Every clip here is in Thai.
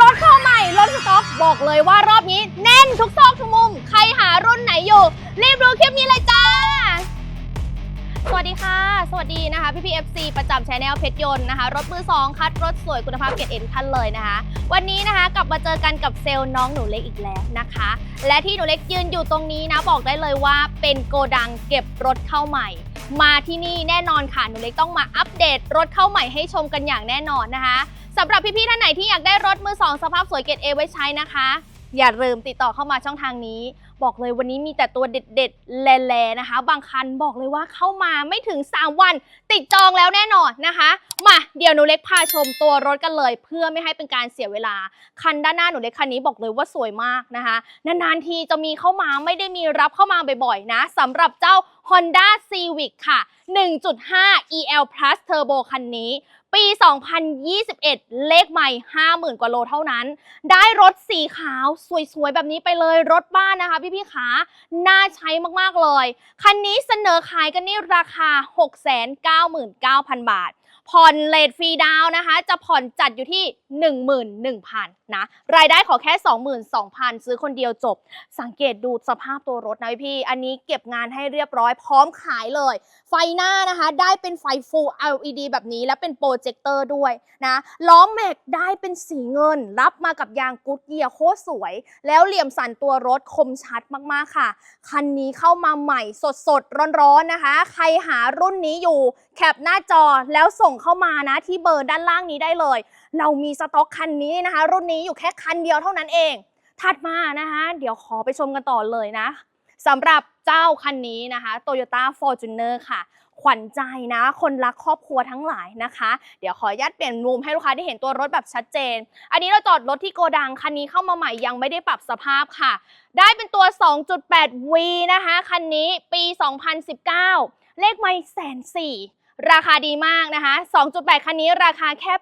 รถเข้าใหม่ รถสต็อกบอกเลยว่ารอบนี้แน่นทุกซอกทุกมุม ใครหารุ่นไหนอยู่ รีบดูคลิปนี้เลยจ้า สวัสดีค่ะ สวัสดีนะคะ พี่พีเอฟซีประจำชแนลเพชรยนต์นะคะ รถมือสองคัดรถสวยคุณภาพเกียรติเอ็นท่านเลยนะคะ วันนี้นะคะกลับมาเจอกันกับเซลล์น้องหนูเล็กอีกแล้วนะคะ และที่หนูเล็กยืนอยู่ตรงนี้นะ บอกได้เลยว่าเป็นโกดังเก็บรถเข้าใหม่มาที่นี่แน่นอนค่ะหนูเล็กต้องมาอัปเดตรถเข้าใหม่ให้ชมกันอย่างแน่นอนนะคะ สำหรับพี่ๆท่านไหนที่อยากได้รถมือสองสภาพสวยเกรดเอไว้ใช้นะคะ อย่าลืมติดต่อเข้ามาช่องทางนี้ บอกเลยวันนี้มีแต่ตัวเด็ดๆแลๆนะคะ บางคันบอกเลยว่าเข้ามาไม่ถึง 3 วัน ติดจองแล้วแน่นอนนะคะ มาเดี๋ยวหนูเล็กพาชมตัวรถกันเลย เพื่อไม่ให้เป็นการเสียเวลา คันด้านหน้าหนูเล็กคันนี้บอกเลยว่าสวยมากนะคะ นานๆทีจะมีเข้ามาไม่ได้มีรับเข้ามาบ่อยๆนะสำหรับเจ้า Honda Civic ค่ะ 1.5 EL Plus Turbo คันนี้ ปี 2021 เลขใหม่ 50,000 กว่าโลเท่านั้น ได้รถสีขาวสวยๆ แบบนี้ไปเลยรถบ้านนะคะพี่ๆขาน่าใช้มากๆเลย คันนี้เสนอขายกันนี่ราคา 699,000 บาท ผ่อนเลทฟรีดาวนะคะ จะผ่อนจัดอยู่ที่ 11,000นะ รายได้ขอแค่ 22,000 ซื้อคนเดียวจบ สังเกตดูสภาพตัวรถนะพี่ อันนี้เก็บงานให้เรียบร้อยพร้อมขายเลย ไฟหน้านะคะ ได้เป็นไฟ Full LED แบบนี้ และเป็นโปรเจคเตอร์ด้วยนะ ล้อแม็กได้เป็นสีเงิน รับมากับยางกุ๊ดเกียร์โคตรสวย แล้วเหลี่ยมสันตัวรถคมชัดมากๆค่ะ คันนี้เข้ามาใหม่สดๆร้อนๆนะคะ ใครหารุ่นนี้อยู่ แคปหน้าจอแล้วส่งเข้ามานะที่เบอร์ด้านล่างนี้ได้เลย เรามีสต็อกคันนี้นะคะ รุ่นนี้อยู่แค่คันเดียวเท่านั้นเอง ถัดมานะคะ เดี๋ยวขอไปชมกันต่อเลยนะสำหรับเจ้าคันนี้นะคะ Toyota Fortuner ค่ะ ขวัญใจนะ คนรักครอบครัวทั้งหลายนะคะ เดี๋ยวขออนุญาตเปลี่ยนมุมให้ลูกค้าได้เห็นตัวรถแบบชัดเจน อันนี้เราจอดรถที่โกดัง คันนี้เข้ามาใหม่ยังไม่ได้ปรับสภาพค่ะ ได้เป็นตัว 2.8 V นะคะ คันนี้ปี 2019 เลขไม่แสนสี่ ราคาดีมากนะคะ 2.8 คันนี้ราคาแค่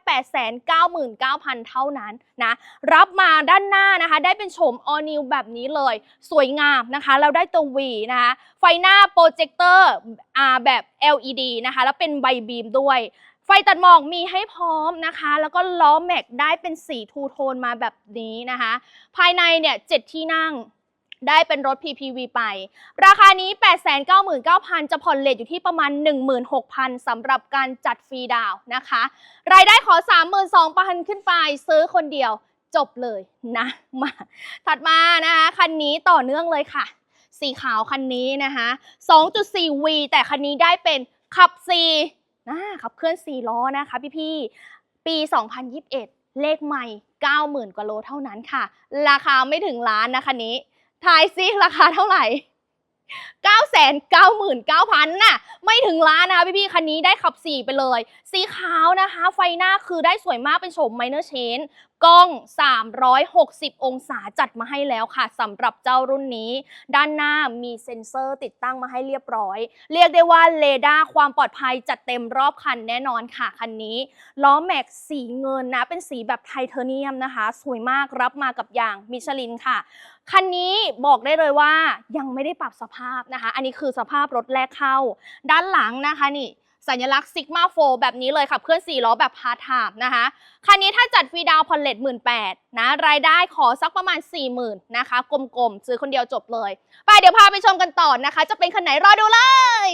899,000 เท่านั้นนะ รับมาด้านหน้านะคะ ได้เป็นโฉม all new แบบนี้เลย สวยงามนะคะแล้วได้ตัว V นะคะ ไฟหน้าโปรเจคเตอร์อาแบบ LED นะคะ แล้วเป็นใบบีมด้วยไฟตัดหมอกมีให้พร้อมนะคะ แล้วก็ล้อแม็กได้เป็นสีทูโทนมาแบบนี้นะคะ ภายในเนี่ยเจ็ดที่นั่ง ได้เป็นรถ PPV ไป ราคานี้ 899,000 จะผ่อนเลทอยู่ที่ประมาณ 16,000สำหรับการจัดฟรีดาวนะคะ รายได้ขอ 32,000 ขึ้นไปซื้อคนเดียวจบเลยนะมาถัดมานะคะคันนี้ต่อเนื่องเลยค่ะ สีขาวคันนี้นะคะ 2.4V แต่คันนี้ได้เป็นขับ4นะขับเคลื่อน4ล้อนะคะพี่ๆปี 2021 เลขใหม่ 90,000 กว่าโลเท่านั้นค่ะ ราคาไม่ถึงล้านนะคันนี้ ทายซิราคาเท่าไหร่999,000น่ะ ไม่ถึงล้านนะคะพี่ๆ คันนี้ได้ขับ 4 ไปเลย สีขาวนะคะ ไฟหน้าคือได้สวยมากเป็นโฉมไมเนอร์เชนกล้อง 360 องศาจัดมาให้แล้วค่ะสำหรับเจ้ารุ่นนี้ ด้านหน้ามีเซ็นเซอร์ติดตั้งมาให้เรียบร้อย เรียกได้ว่าเรดาร์ความปลอดภัยจัดเต็มรอบคันแน่นอนค่ะคันนี้ ล้อแม็กสีเงินนะ เป็นสีแบบไทเทเนียมนะคะ สวยมากรับมากับยางมิชลินค่ะคันนี้บอกได้เลยว่ายังไม่ได้ปรับสภาพนะคะ อันนี้คือสภาพรถแรกเข้า ด้านหลังนะคะนี่ สัญลักษณ์ซิกมาโฟแบบนี้เลยค่ะเพื่อน4ล้อแบบพาร์ทไทม์นะคะคันนี้ถ้าจัดฟรีดาวน์ผ่อนเลทหมื่นแปดนะรายได้ขอสักประมาณ 40,000นะคะกลมๆ ซื้อคนเดียวจบเลย ไปเดี๋ยวพาไปชมกันต่อนะคะ จะเป็นคันไหนรอดูเลย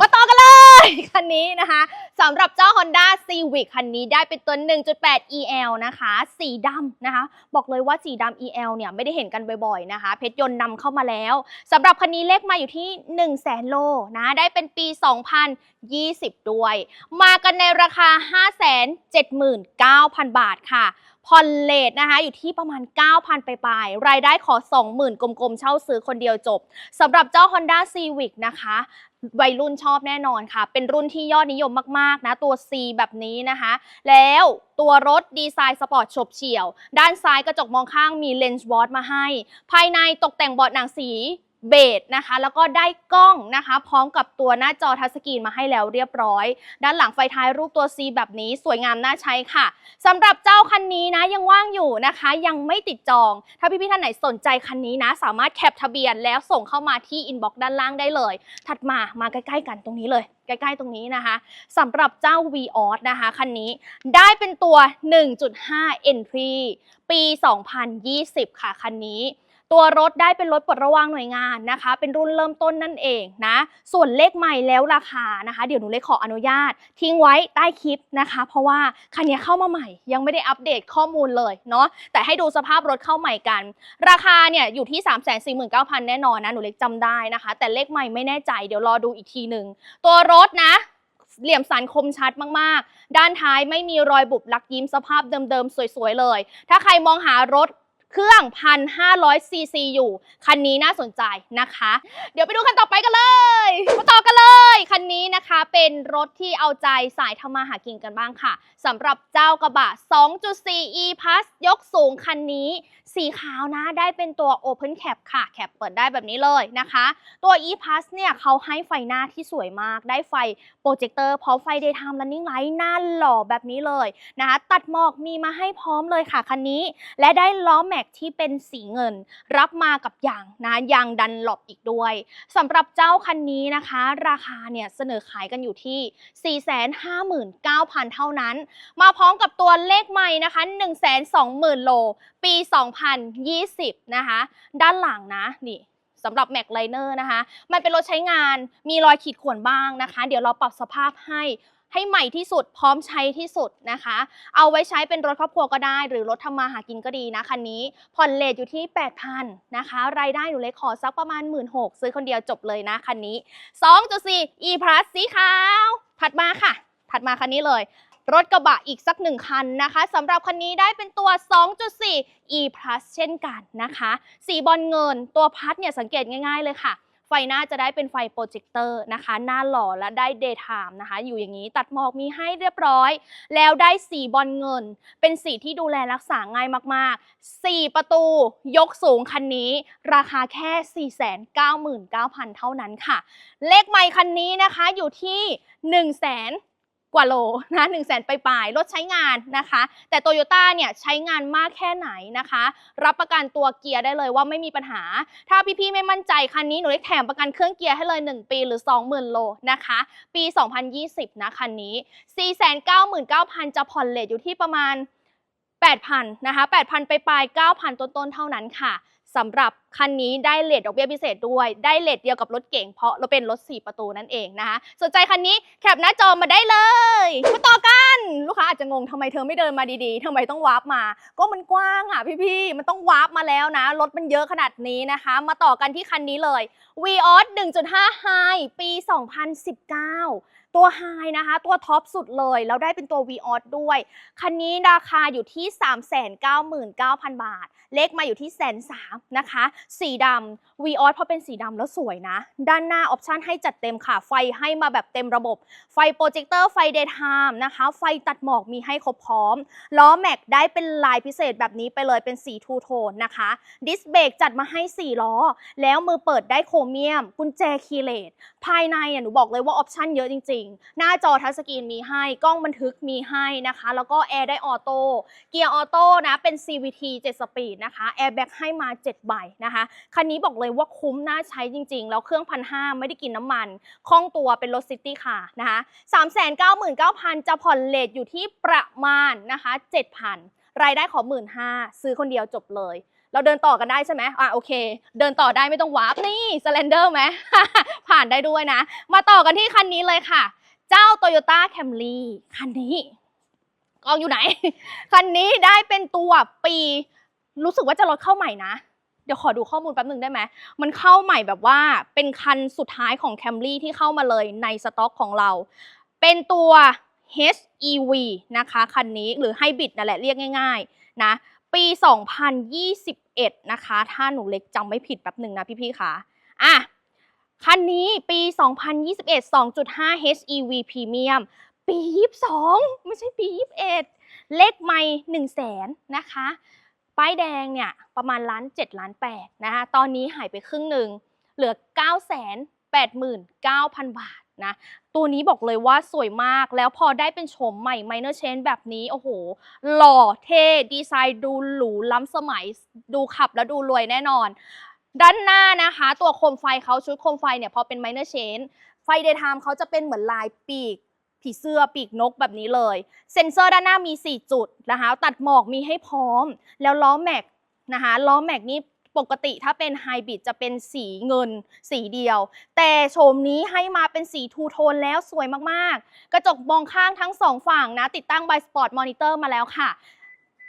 มาต่อกันเลย คันนี้นะคะสำหรับเจ้า Honda Civic คันนี้ได้เป็นตัว 1.8 EL นะคะ สีดำนะคะ บอกเลยว่าสีดำ EL เนี่ยไม่ได้เห็นกันบ่อยๆนะคะ เพชรยนต์นำเข้ามาแล้วสำหรับคันนี้เลขมาอยู่ที่ 1 0 0 0 0แสนโลนะได้เป็นปี 2020ด้วย มากันในราคา 579,000 บาทค่ะผ่อนเลทนะคะอยู่ที่ประมาณ 9,000 ไปปลาย รายได้ขอ 20,000 กลมๆ เช่าซื้อคนเดียวจบสำหรับเจ้า Honda Civic นะคะวัยรุ่นชอบแน่นอนค่ะ เป็นรุ่นที่ยอดนิยมมากๆนะ ตัว C แบบนี้นะคะ แล้วตัวรถดีไซน์สปอร์ตฉบเฉี่ยว ด้านซ้ายกระจกมองข้างมีเลนส์วอตมาให้ ภายในตกแต่งเบาะหนังสี เบสนะคะ แล้วก็ได้กล้องนะคะ พร้อมกับตัวหน้าจอทัชสกรีนมาให้แล้วเรียบร้อย ด้านหลังไฟท้ายรูปตัว C แบบนี้สวยงามน่าใช้ค่ะสำหรับเจ้าคันนี้นะยังว่างอยู่นะคะ ยังไม่ติดจอง ถ้าพี่ๆท่านไหนสนใจคันนี้นะ สามารถแคปทะเบียนแล้วส่งเข้ามาที่อินบ็อกซ์ด้านล่างได้เลย ถัดมามาใกล้ๆกันตรงนี้เลยใกล้ๆตรงนี้นะคะสำหรับเจ้า v ีออสนะคะคันนี้ได้เป็นตัว 1.5 Entry ปี 2020 ค่ะคันนี้ ตัวรถได้เป็นรถปลดระวางหน่วยงานนะคะ เป็นรุ่นเริ่มต้นนั่นเองนะ ส่วนเลขใหม่แล้วราคานะคะ เดี๋ยวหนูเลขขออนุญาต ทิ้งไว้ใต้คลิปนะคะ เพราะว่าคันนี้เข้ามาใหม่ยังไม่ได้อัปเดตข้อมูลเลยเนาะแต่ให้ดูสภาพรถเข้าใหม่กัน ราคาเนี่ยอยู่ที่ 3 4 9 0 0 0 แน่นอนนะหนูเล็กจำได้นะคะ แต่เลขใหม่ไม่แน่ใจเดี๋ยวรอดูอีกทีหนึ่งตัวรถนะเหลี่ยมสันคมชัดมาก ๆ ด้านท้ายไม่มีรอยบุบลักยิ้มสภาพเดิม ๆ สวย ๆ เลย ถ้าใครมองหารถ เครื่อง 1,500 ซีซีอยู่ คันนี้น่าสนใจนะคะ เดี๋ยวไปดูคันต่อไปกันเลยมาต่อกันเลย คันนี้นะคะเป็นรถที่เอาใจสายทำมาหากินกันบ้างค่ะสำหรับเจ้ากระบะ 2.4 e plus ยกสูงคันนี้ สีขาวนะได้เป็นตัว Open Cap ค่ะ แคปเปิดได้แบบนี้เลยนะคะ ตัว e plus เนี่ยเขาให้ไฟหน้าที่สวยมาก ได้ไฟโปรเจคเตอร์พร้อมไฟ daytime running light หน้าหล่อแบบนี้เลยนะคะ ตัดหมอกมีมาให้พร้อมเลยค่ะคันนี้ และได้ล้อแม็กที่เป็นสีเงิน รับมากับยางนะยางดันหลบอีกด้วยสำหรับเจ้าคันนี้นะคะ ราคาเนี่ยเสนอขายกันอยู่ที่ 459,000 เท่านั้น มาพร้อมกับตัวเลขใหม่นะคะ 120,000 โล ปี 2020 นะคะ ด้านหลังนะนี่สำหรับ Mac Liner นะคะ มันเป็นรถใช้งานมีรอยขีดข่วนบ้างนะคะ เดี๋ยวเราปรับสภาพให้ ให้ใหม่ที่สุดพร้อมใช้ที่สุดนะคะ เอาไว้ใช้เป็นรถครอบครัวก็ได้ หรือรถทำมาหากินก็ดีนะคันนี้ ผ่อนเลทอยู่ที่ 8,000นะคะ รายได้หนูเล็กขอสักประมาณ 1 6ื่นซื้อคนเดียวจบเลยนะคันนี้ 2.4 e plus สีขาว ถัดมาค่ะ ถัดมาคันนี้เลยรถกระบะอีกสักหนึ่งคันนะคะสำหรับคันนี้ได้เป็นตัว 2.4 e plus เช่นกันนะคะ สีบอลเงินตัวพัดเนี่ยสังเกตง่ายๆเลยค่ะ ฟหน้าจะได้เป็นไฟโปรเจคเตอร์นะคะ หน้าหล่อและได้ daytime นะคะ อยู่อย่างนี้ตัดหมอกมีให้เรียบร้อย แล้วได้สีบอลเงิน เป็นสีที่ดูแลรักษาง่ายมากๆ 4 ประตูยกสูงคันนี้ ราคาแค่ 499,000 เท่านั้นค่ะ เลขใหม่คันนี้นะคะอยู่ที่ 1 0 0 0 0แสน กว่าโลนะหนึ่งแสนไปปลายรถใช้งานนะคะ แต่โตโยต้าเนี่ยใช้งานมากแค่ไหนนะคะ รับประกันตัวเกียร์ได้เลยว่าไม่มีปัญหา ถ้าพี่ๆไม่มั่นใจคันนี้หนูได้แถมประกันเครื่องเกียร์ให้เลย 1 ปีหรือ 20,000 โลนะคะ ปี 2020 นะคันนี้ 499,000จะผ่อนเลทอยู่ที่ประมาณ 8,000นะคะ8,000 ไปปลาย9,000 ต้นๆ เท่านั้นค่ะสำหรับคันนี้ได้เลทดอกเบี้ยพิเศษด้วย ได้เลทเดียวกับรถเก่งเพราะเราเป็นรถ 4 ประตูนั่นเองนะคะสนใจคันนี้แคปหน้าจอมาได้เลยมาต่อกันลูกค้าอาจจะงงทำไมเธอไม่เดินมาดีๆทำไมต้องวาร์ปมา ก็มันกว้างอะพี่ๆ มันต้องวาร์ปมาแล้วนะ รถมันเยอะขนาดนี้นะคะ มาต่อกันที่คันนี้เลย v ีออส1.5 High ปี 2019 ตัว High นะคะ ตัวท็อปสุดเลย แล้วได้เป็นตัว v ีออสด้วย คันนี้ราคาอยู่ที่ 399,000 บาท เลขมาอยู่ที่แสนสามนะคะ สีดำ v ีออสเพราะเป็นสีดำแล้วสวยนะ ด้านหน้าออปชันให้จัดเต็มค่ะ ไฟให้มาแบบเต็มระบบ ไฟโปรเจคเตอร์ไฟเดย์ไทม์นะคะ ไฟตัดหมอกมีให้ครบพร้อม ล้อแม็กได้เป็นลายพิเศษแบบนี้ไปเลยเป็นสีทูโทนนะคะ ดิสเบรกจัดมาให้ 4 ล้อ แล้วมือเปิดได้โครเมียม กุญแจคีเลสภายในอะหนูบอกเลยว่าออปชันเยอะจริงๆหน้าจอทัชสกรีนมีให้ กล้องบันทึกมีให้นะคะ แล้วก็แอร์ได้ออโต้ เกียร์ออโต้นะ เป็น CVT 7 สปีดนะคะ แอร์แบ็กให้มา 7 ใบนะคะ คันนี้บอกเลยว่าคุ้มน่าใช้จริง ๆ แล้วเครื่องพันห้าไม่ได้กินน้ำมัน คล่องตัวเป็นรถซิตี้ค่ะนะคะ399,000จะผ่อนเลทอยู่ที่ประมาณนะคะ7,000รายได้ขอ15,000ซื้อคนเดียวจบเลย เราเดินต่อกันได้ใช่ไหมอะโอเค เดินต่อได้ไม่ต้องวาร์ปนี่สแลนเดอร์ไหม ผ่านได้ด้วยนะ มาต่อกันที่คันนี้เลยค่ะ เจ้า Toyota Camry คันนี้กองอยู่ไหน คันนี้ได้เป็นตัวปี รู้สึกว่าจะรถเข้าใหม่นะ เดี๋ยวขอดูข้อมูลแป๊บหนึ่งได้ไหม มันเข้าใหม่แบบว่าเป็นคันสุดท้ายของ Camry ที่เข้ามาเลยในสต็อกของเรา เป็นตัว HEV นะคะ คันนี้หรือไฮบริดนั่นแหละเรียกง่าย ๆ นะ ปี 2021 นะคะ ถ้าหนูเล็กจำไม่ผิดแป๊บหนึ่งนะพี่ๆค่ะอะคันนี้ปี 2021 2.5 HEV Premium ปี 22 ไม่ใช่ปี 21 เลขไม่1 0 0 0 0แสนนะคะ ป้ายแดงเนี่ยประมาณล้าน7ล้าน8นะคะ ตอนนี้หายไปครึ่งหนึ่ง เหลือ 9 8 9 0 0 0 บาท นะ ตัวนี้บอกเลยว่าสวยมากแล้วพอได้เป็นโฉมใหม่ Minor Change แบบนี้ โอ้โห หล่อเท่ ดีไซน์ดูหรูล้ำสมัย ดูขับแล้วดูรวยแน่นอน ด้านหน้านะคะ ตัวโคมไฟเขาชุดโคมไฟเนี่ยพอเป็น Minor Change ไฟ Daytime เขาจะเป็นเหมือนลายปีกผีเสื้อปีกนกแบบนี้เลย เซ็นเซอร์ด้านหน้ามี 4 จุดนะคะ ตัดหมอกมีให้พร้อม แล้วล้อแม็กนะคะล้อแม็กนี่ ปกติถ้าเป็นไฮบริดจะเป็นสีเงินสีเดียว แต่โฉมนี้ให้มาเป็นสีทูโทนแล้วสวยมากๆ กระจกมองข้างทั้งสองฝั่งนะ ติดตั้งไบสปอร์ตมอนิเตอร์มาแล้วค่ะ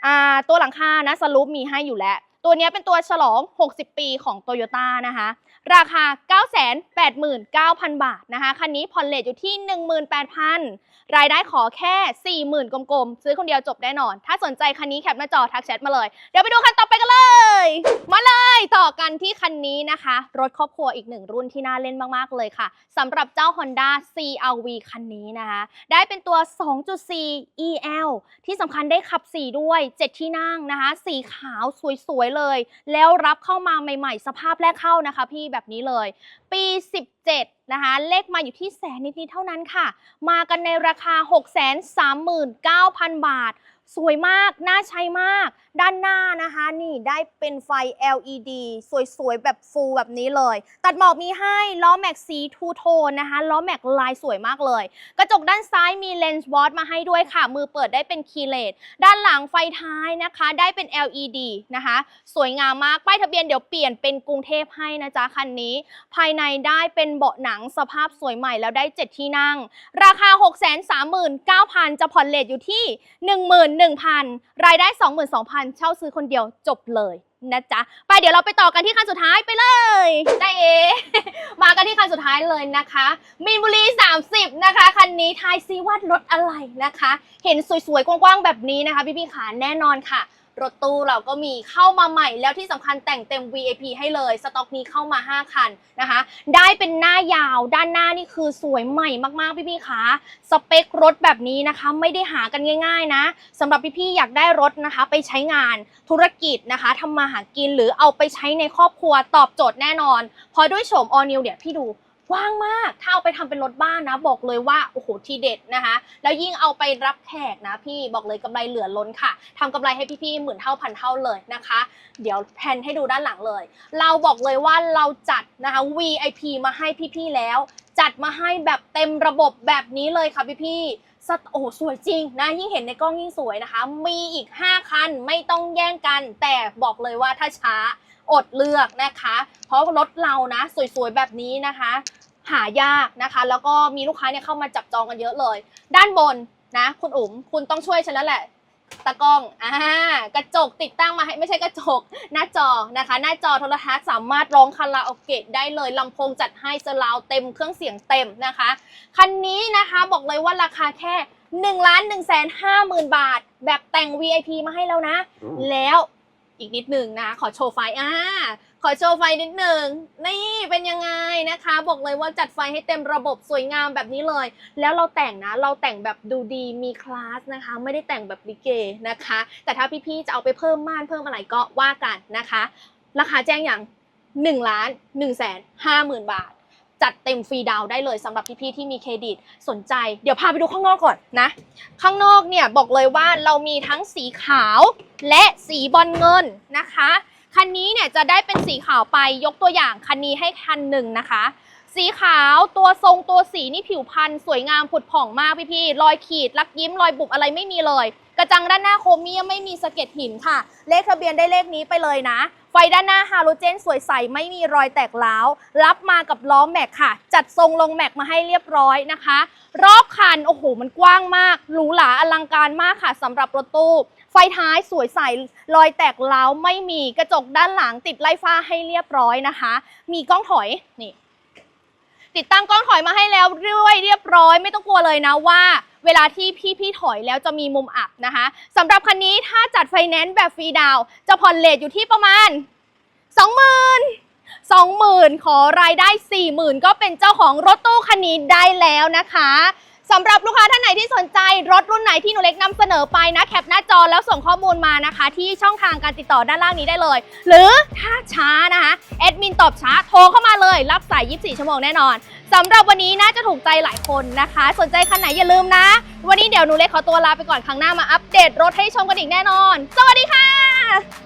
อ่าตัวหลังคานะสลูปมีให้อยู่แล้ว ตัวนี้เป็นตัวฉลอง 60 ปีของ t o y ยต้นะคะ ราคา 989,000 บาทนะคะ คันนี้ผ่อนเลทอยู่ที่ 18,000 รายได้ขอแค่ 40,000 กลมๆ ซื้อคนเดียวจบแน่นอน ถ้าสนใจคันนี้แคปหน้าจอทักแชทมาเลย เดี๋ยวไปดูคันต่อไปกันเลย มาเลยต่อกันที่คันนี้นะคะ รถครอบครัวอีกหนึ่งรุ่นที่น่าเล่นมากๆเลยค่ะสำหรับเจ้า Honda CRV คันนี้นะคะ ได้เป็นตัว 2.4 EL ที่สำคัญได้ขับ 4 ด้วย 7 ที่นั่งนะคะ สีขาวสวยๆเลย แล้วรับเข้ามาใหม่ๆ สภาพแรกเข้านะคะพี่แบบนี้เลย ปี 17 นะคะ เลขมาอยู่ที่แสนนิดๆเท่านั้นค่ะ มากันในราคา 639,000 บาท สวยมากน่าใช้มาก ด้านหน้านะคะ นี่ได้เป็นไฟ LED สวยๆ แบบฟูลแบบนี้เลย ตัดหมอกมีให้ล้อแม็กสีทูโทนนะคะล้อแม็กลายสวยมากเลย กระจกด้านซ้ายมีเลนส์วอตมาให้ด้วยค่ะ มือเปิดได้เป็นคีเลสด้านหลังไฟท้ายนะคะ ได้เป็น LED นะคะ สวยงามมาก ป้ายทะเบียนเดี๋ยวเปลี่ยนเป็นกรุงเทพให้นะจ๊ะคันนี้ ภายในได้เป็นเบาะหนังสภาพสวยใหม่แล้วได้ 7 ที่นั่ง ราคา 639,000 จะผ่อนเลทอยู่ที่11,000 รายได้ 22,000 เช่าซื้อคนเดียวจบเลยนะจ๊ะ ไปเดี๋ยวเราไปต่อกันที่คันสุดท้ายไปเลยได้เอ มากันที่คันสุดท้ายเลยนะคะ มีนบุรี 30 นะคะ คันนี้ทายซีว่ารถอะไรนะคะ เห็นสวยๆ กว้างๆ แบบนี้นะคะ พี่ๆขาแน่นอนค่ะ รถตู้เราก็มีเข้ามาใหม่แล้วที่สำคัญแต่งเต็ม VIP ให้เลย สต็อกนี้เข้ามา 5 คันนะคะ ได้เป็นหน้ายาวด้านหน้านี่คือสวยใหม่มากๆพี่ๆคะสเปครถแบบนี้นะคะไม่ได้หากันง่าย ๆนะสำหรับพี่ๆอยากได้รถนะคะ ไปใช้งานธุรกิจนะคะทำมาหากินหรือเอาไปใช้ในครอบครัวตอบโจทย์แน่นอนเพราะด้วยโฉม all new เนี่ยวพี่ดู ว้างมาก ถ้าเอาไปทำเป็นรถบ้านนะ บอกเลยว่าโอ้โหทีเด็ดนะคะ แล้วยิ่งเอาไปรับแขกนะพี่บอกเลยกำไรเหลือล้นค่ะทำกำไรให้พี่ๆหมื่นเท่าพันเท่าเลยนะคะ เดี๋ยวแพนให้ดูด้านหลังเลย เราบอกเลยว่าเราจัดนะคะ VIP มาให้พี่ๆแล้ว จัดมาให้แบบเต็มระบบแบบนี้เลยค่ะพี่ๆสโอ้สวยจริงนะยิ่งเห็นในกล้องยิ่งสวยนะคะ มีอีก 5 คันไม่ต้องแย่งกัน แต่บอกเลยว่าถ้าช้า อดเลือกนะคะ เพราะรถเรานะ สวยๆแบบนี้นะคะ หายากนะคะ แล้วก็มีลูกค้าเนี่ยเข้ามาจับจองกันเยอะเลย ด้านบนนะ คุณอุ๋มคุณต้องช่วยฉันแล้วแหละตากล้องอ่ากระจกติดตั้งมาให้ไม่ใช่กระจก หน้าจอนะคะ หน้าจอโทรทัศน์สามารถร้องคาราโอเกะได้เลยลำโพงจัดให้เซอร์ราวด์เต็มเครื่องเสียงเต็มนะคะ คันนี้นะคะบอกเลยว่าราคาแค่1ล้าน1แสน5หมื่นบาท แบบแต่ง VIP มาให้แล้วนะ แล้ว อีกนิดหนึ่งนะ ขอโชว์ไฟอ่าขอโชว์ไฟนิดหนึ่งนี่เป็นยังไงนะคะ บอกเลยว่าจัดไฟให้เต็มระบบสวยงามแบบนี้เลย แล้วเราแต่งนะ เราแต่งแบบดูดีมีคลาสนะคะ ไม่ได้แต่งแบบลิเกนะคะ แต่ถ้าพี่ๆจะเอาไปเพิ่มม่านเพิ่มอะไรก็ว่ากันนะคะ ราคาแจ้งอย่าง1ล้าน1แสน5หมื่นบาท จัดเต็มฟรีดาวได้เลยสำหรับพี่ๆที่มีเครดิตสนใจ เดี๋ยวพาไปดูข้างนอกก่อนนะ ข้างนอกเนี่ยบอกเลยว่าเรามีทั้งสีขาวและสีบอลเงินนะคะ คันนี้เนี่ยจะได้เป็นสีขาวไปยกตัวอย่างคันนี้ให้คันหนึ่งนะคะ สีขาวตัวทรงตัวสีนี่ผิวพรรณสวยงามผุดผ่องมากพี่ๆรอยขีดลักยิ้มรอยบุบอะไรไม่มีเลย กระจังด้านหน้าโครเมียมไม่มีสะเก็ดหินค่ะ เลขทะเบียนได้เลขนี้ไปเลยนะ ไฟด้านหน้าฮาโลเจนสวยใสไม่มีรอยแตกร้าวรับมากับล้อแม็กค่ะ จัดทรงลงแม็กมาให้เรียบร้อยนะคะ รอบคันโอ้โหมันกว้างมากหรูหราอลังการมากค่ะสำหรับรถตู้ไฟท้ายสวยใสรอยแตกร้าวไม่มีกระจกด้านหลังติดไล่ฟ้าให้เรียบร้อยนะคะ มีกล้องถอยนี่ติดตั้งกล้องถอยมาให้แล้วด้วยเรียบร้อย ไม่ต้องกลัวเลยนะว่า เวลาที่พี่พี่ถอยแล้วจะมีมุมอับนะคะสำหรับคันนี้ถ้าจัดไฟแนนซ์แบบฟรีดาวจะผ่อนเลทอยู่ที่ประมาณ 20,000 20,000 ขอรายได้ 40,000 ก็เป็นเจ้าของรถตู้คันนี้ได้แล้วนะคะ สำหรับลูกค้าท่านไหนที่สนใจรถรุ่นไหนที่หนูเล็กนำเสนอไปนะแคปหน้าจอแล้วส่งข้อมูลมานะคะ ที่ช่องทางการติดต่อด้านล่างนี้ได้เลย หรือถ้าช้านะคะแอดมินตอบช้าโทรเข้ามาเลย รับสาย 24 ชั่วโมงแน่นอนสำหรับวันนี้น่าจะถูกใจหลายคนนะคะ สนใจคันไหนอย่าลืมนะ วันนี้เดี๋ยวหนูเล็กขอตัวลาไปก่อนครั้งหน้ามาอัปเดตรถให้ชมกันอีกแน่นอน สวัสดีค่ะ